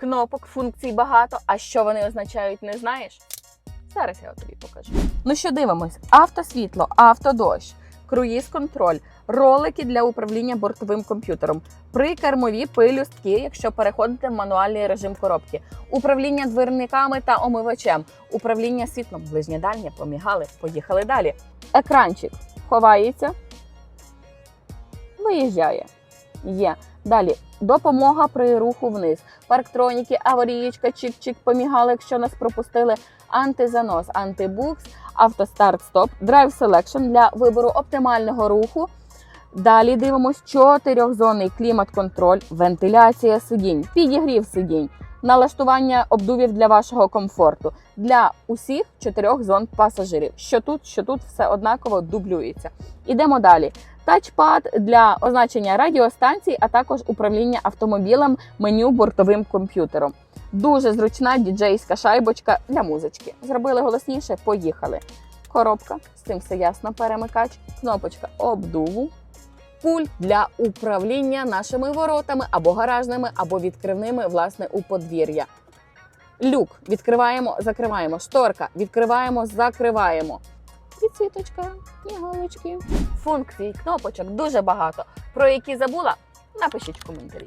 кнопок, функцій багато. А що вони означають, не знаєш? Зараз я тобі покажу. Ну що дивимось: автосвітло, автодощ, круїз-контроль, ролики для управління бортовим комп'ютером, прикермові пилюстки, якщо переходите в мануальний режим коробки, управління дверниками та омивачем, управління світлом, ближнє дальнє, помігали, поїхали далі. Екранчик ховається, виїжджає. Є. Далі допомога при руху вниз. Парктроніки, аварієчка, чик-чик, помігали, якщо нас пропустили. Антизанос, антибукс, автостарт стоп, драйв селекшн для вибору оптимального руху. Далі дивимось чотирьохзонний клімат-контроль, вентиляція сидінь, підігрів сидінь, налаштування обдувів для вашого комфорту для усіх чотирьох зон пасажирів. Що тут, що тут все однаково дублюється. Ідемо далі. Тачпад для означення радіостанцій, а також управління автомобілем, меню бортовим комп'ютером. Дуже зручна діджейська шайбочка для музички. Зробили голосніше, поїхали. Коробка, з цим все ясно. Перемикач, кнопочка обдуву. Пульт для управління нашими воротами або гаражними, або відкривними, власне, у подвір'я. Люк відкриваємо, закриваємо. Шторка відкриваємо, закриваємо. Підсвіточка, галочки. Функцій, кнопочок дуже багато. Про які забула, напишіть в коментарі.